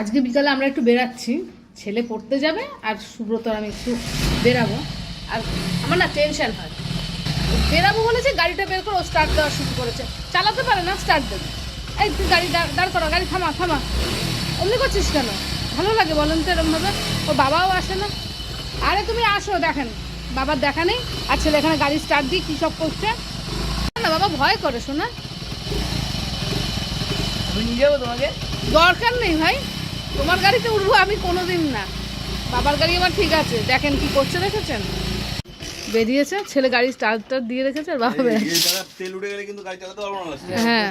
আজকে বিকালে আমরা একটু বেরাচ্ছি ছেলে পড়তে যাবে আর সুব্রত আর আমি একটু বেরাবো আর আমার না টেনশন হয়। বেরাবো বলেছে গাড়িটা বের করে ও স্টার্ট দেওয়া শুরু করেছে। চালাতে পারে না স্টার্ট দেবে। এই তুই গাড়ি দাঁড় করো গাড়ি থামা থামা। অমনি করছিস কেন? ভালো লাগে বলেন তো এরমভাবে। ও বাবাও আসে না। আরে তুমি আসো দেখেন। বাবার দেখা নেই। আর ছেলে এখানে গাড়ি স্টার্ট দিয়ে কী সব করছে? না বাবা ভয় করে শোনা। নিয়ে যাব তোমাকে? দরকার নেই ভাই। তোমার গাড়িতে উঠবো আমি কোনোদিন না বাবার গাড়ি আমার ঠিক আছে দেখেন কি করছে দেখেছেন বেরিয়েছে ছেলে গাড়ি স্টার্টার দিয়ে রেখেছে আর বাবা তেল উঠে গেলে কিন্তু গাড়ি চালাতে পারব না হ্যাঁ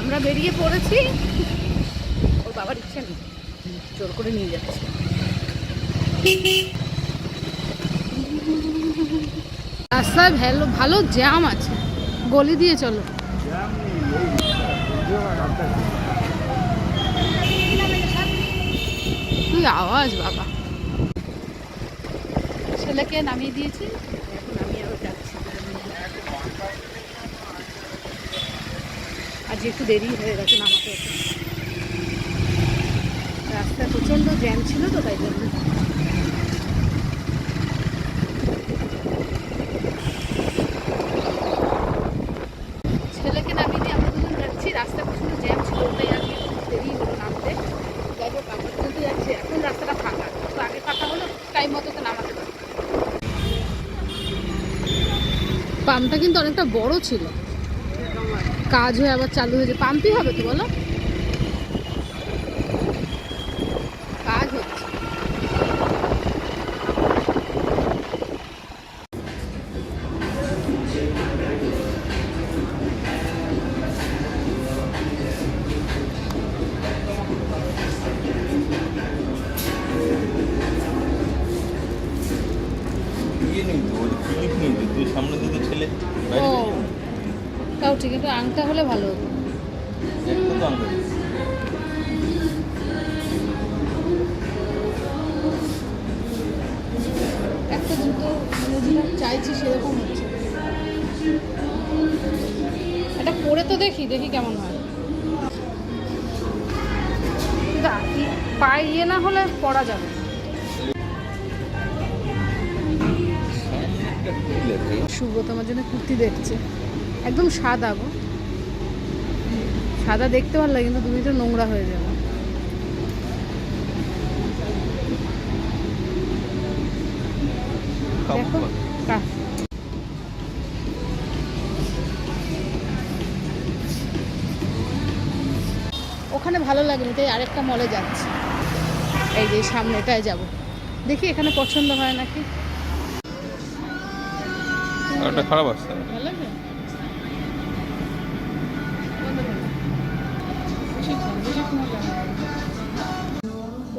আমরা বেরিয়ে পড়েছি ওর বাবার ইচ্ছে নেই জোর করে নিয়ে যাচ্ছে রাস্তায় ভালো ভালো জ্যাম আছে গলি দিয়ে চলো কি আওয়াজ, বাবা। ছেলেকে নামিয়ে দিয়েছি। এখন আমি আবার যাচ্ছি। আজ একটু দেরি হয়ে গেছে নামাতে। রাস্তা প্রচণ্ড জ্যাম ছিল তো তাই জন্য ছেলেকে নামিয়ে দিয়ে আমরা দুজন যাচ্ছি রাস্তায় প্রচণ্ড জ্যাম ছিল ওটাই আর কি একটু দেরি হলো নামতে যাই হোক আমরা কিন্তু যাচ্ছি এখন রাস্তাটা ফাঁকা তো আগে ফাঁকা হলো টাইম মতো তো নামাতে পারি পাম্পটা কিন্তু অনেকটা বড় ছিল। কাজ হয়ে আবার চালু হয়েছে পাম্পই হবে তো বলো? কাজ হচ্ছে। ইয়ে সামনে ছেলে বাইরে ও বেরিয়ে ঠিক একটু আংটা হলে ভালো হতো। একটা জুতো চাইছি, সেরকম হচ্ছে। এটা পরে তো দেখি দেখি কেমন হয়। কিন্তু পায়ে ইয়ে না হলে পরা যাবে। সুব্রত আমার জন্য কুর্তি দেখছে। একদম সাদা গো। সাদা দেখতে ভালো লাগে কিন্তু তুমি তো নোংরা হয়ে যাবে। দেখো ওখানে ভালো লাগেনি তাই আরেকটা মলে যাচ্ছি। এই যে সামনেটায় যাব। দেখি এখানে পছন্দ হয় নাকি। খারাপ আসছে ভালো লাগবে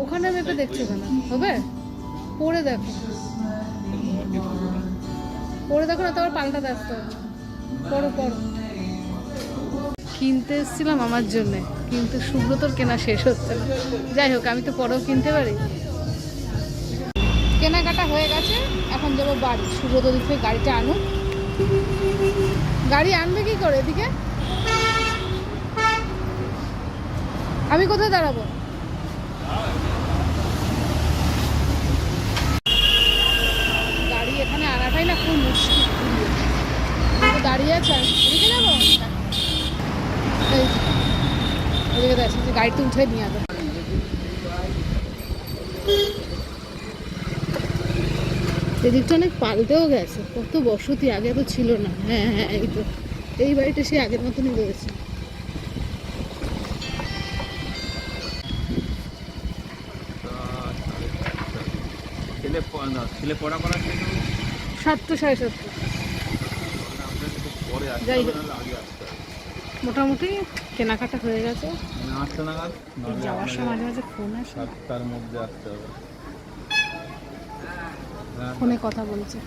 ওখানে মেপে দেখছ কেন হবে? পরে দেখো। পরে দেখো না তো আবার পাল্টাতে আসতে হবে পড়ো পড়ো। কিনতে এসেছিলাম আমার জন্যে, কিন্তু সুব্রতর কেনা শেষ হচ্ছে না। যাই হোক, আমি তো পরেও কিনতে পারি। কেনাকাটা হয়ে গেছে, এখন যাব বাড়ি। সুব্রত দিক থেকে গাড়িটা আনুক। গাড়ি আনবে কি করে এদিকে? আমি কোথায় দাঁড়াবো? গাড়ি এখানে আনাটাই না খুব মুশকিল। দাঁড়িয়ে আছে এদিকে যাব? এদিকে দেখছি যে গাড়িতে উঠে নিয়ে আসবে এদিকটা অনেক পাল্টেও গেছে, কত বসতি, আগে তো ছিল না। হ্যাঁ হ্যাঁ এই তো। এই বাড়িটা সে আগের মতনই রয়েছে। ছেলে পড়া করার জন্য? সাতটা সাড়ে সাতটা। যাই হোক। মোটামুটি কেনাকাটা হয়ে গেছে। আটটা নাগাদ? যাওয়ার সময় মাঝে মাঝে ফোন আসে। সাতটার মধ্যে আসতে হবে। হ্যাঁ ফোনে কথা বলছে।